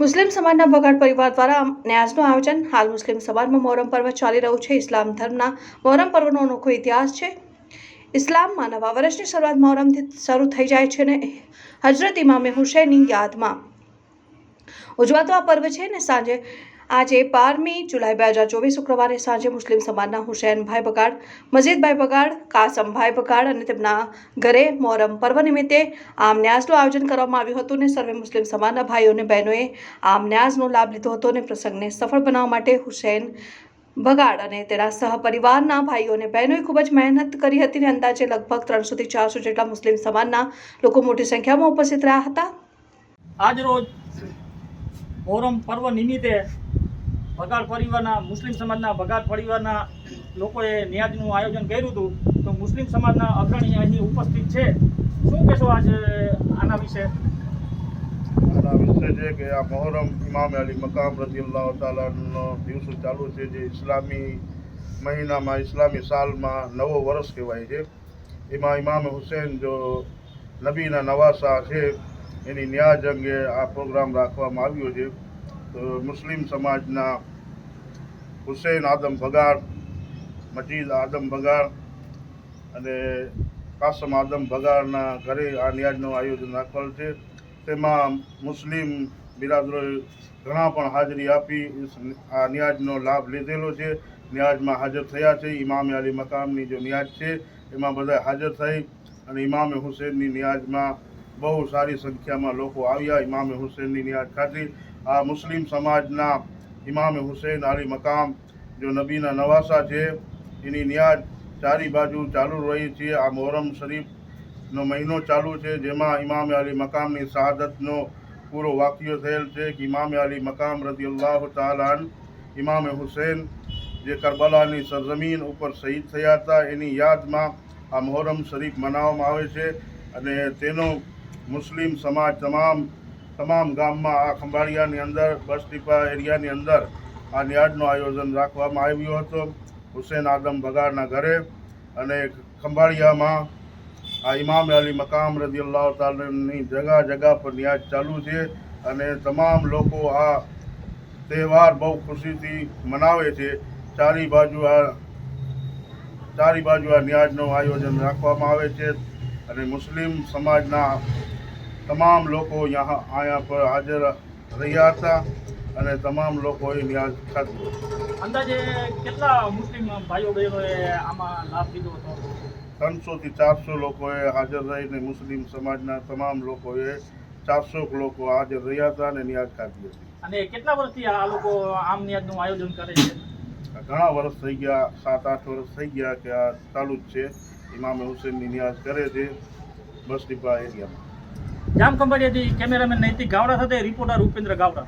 મુસ્લિમ સમાજના બગાડ પરિવાર દ્વારા ન્યાઝનું આયોજન. હાલ મુસ્લિમ સમાજમાં મોહરમ પર્વ ચાલી રહ્યું છે. ઇસ્લામ ધર્મના મોહરમ પર્વનો અનોખો ઇતિહાસ છે. ઇસ્લામમાં નવા વર્ષની શરૂઆત મોહરમથી શરૂ થઈ જાય છે ને હજરત ઇમામે હુસૈનની યાદમાં ઉજવાતો આ પર્વ છે ને સાંજે આજે બારમી જુલાઈ બે હજાર ચોવીસ શુક્રવારે સાંજે મુસ્લિમ સમાજના હુસૈનભાઈ બગાડ, મજીદભાઈ બગાડ કાસમભાઈ બગાડ અને તેમના ઘરે મોહરમ પર્વ નિમિત્તે આમ ન્યાઝનું આયોજન કરવામાં આવ્યું હતું ને સર્વે મુસ્લિમ સમાજના ભાઈઓ અને બહેનોએ આમ ન્યાઝનો લાભ લીધો હતો અને પ્રસંગને સફળ બનાવવા માટે હુસૈન બગાડ અને તેના સહપરિવારના ભાઈઓ અને બહેનોએ ખૂબ જ મહેનત કરી હતી અને અંદાજે લગભગ ત્રણસોથી ચારસો જેટલા મુસ્લિમ સમાજના લોકો મોટી સંખ્યામાં ઉપસ્થિત રહ્યા હતા. આજ રોજ મોહરમ પર્વ નિમિત્તે બગાડ પરિવારના, મુસ્લિમ સમાજના બગાડ પરિવારના લોકોએ ન્યાજનું આયોજન કર્યું હતું. તો મુસ્લિમ સમાજના અગ્રણી અહીં ઉપસ્થિત છે. શું કહેશો આજે આના વિશે? આના વિશે છે કે આ મોહરમ ઇમામ અલી મકામ રજીલ્લાહ તાલાનો દિવસો ચાલુ છે, જે ઇસ્લામી મહિનામાં, ઇસ્લામી સાલમાં નવો વર્ષ કહેવાય છે. એમાં ઇમામ હુસૈન જો નબીના નવાસા છે, એની ન્યાજ અંગે આ પ્રોગ્રામ રાખવામાં આવ્યો છે. તો મુસ્લિમ સમાજના હુસૈન આદમ ભગાડ, મજીદ આદમ ભગાડ અને કાસમ આદમ ભગાડના ઘરે આ ન્યાજનું આયોજન રાખવાનું છે. તેમાં મુસ્લિમ બિરાદરોએ ઘણા પણ હાજરી આપી આ ન્યાજનો લાભ લીધેલો છે. ન્યાજમાં હાજર થયા છે. ઇમામે અલી મકામની જો ન્યાજ છે, એમાં બધા હાજર થઈ અને ઇમામે હુસૈનની ન્યાજમાં બહુ સારી સંખ્યામાં લોકો આવ્યા. ઇમામે હુસૈનની ન્યાજ ખાધી આ મુસ્લિમ સમાજના ઇમામે હુસૈન આલી મકામ જો નબીના નવાસા છે, એની ન્યાજ ચારી બાજુ ચાલુ રહી છે. આ મોહરમ શરીફનો મહિનો ચાલુ છે, જેમાં ઇમામ અલી મકામની શહાદતનો પૂરો વાક્ય થયેલ છે કે ઇમામ અલી મકામ રદીલ્લાહ તાલાન ઇમામ હુસૈન જે કરબલાની સરજમીન ઉપર શહીદ થયા હતા, એની યાદમાં આ મોહરમ શરીફ મનાવવામાં આવે છે અને તેનો મુસ્લિમ સમાજ તમામ તમામ ગામમાં આ ખંભાળિયાની અંદર, બસ ડીપા એરિયાની અંદર આ ન્યાજનું આયોજન રાખવામાં આવ્યું હતું. હુસેન આદમ બગાડના ઘરે અને ખંભાળિયામાં આ ઇમામ અલી મકામ રદીલ્લાહ તાલની જગા જગા પર ન્યાજ ચાલુ છે અને તમામ લોકો આ તહેવાર બહુ ખુશીથી મનાવે છે. ચારી બાજુ આ, ચારી બાજુ આ ન્યાજનું આયોજન રાખવામાં આવે છે અને મુસ્લિમ સમાજના તમામ લોકો યહાં અહીંયા પર હાજર રહ્યા હતા અને તમામ લોકોએ ન્યાજ ખાધો. અંદાજે કેટલા મુસ્લિમ ભાઈઓ બહેનોએ આમાં લાભ લીધો હતો? ત્રણસોથી ચારસો લોકોએ હાજર રહીને મુસ્લિમ સમાજના તમામ લોકોએ ચારસો લોકો હાજર રહ્યા હતા અને ન્યાજ ખાધી હતી. અને કેટલા વર્ષથી આ લોકો આમ ન્યાજનું આયોજન કરે છે? ઘણા વર્ષ થઈ ગયા સાત આઠ વર્ષ થઈ ગયા કે આ ચાલુ જ છે. ઇમામ હુસેનની ન્યાજ કરે છે બસ ડીપા એરિયામાં. જામ જામખંભાળિયાથી કેમેરામેન નૈતિક ગાવડા સાથે રિપોર્ટર ઉપેન્દ્ર ગાવડા.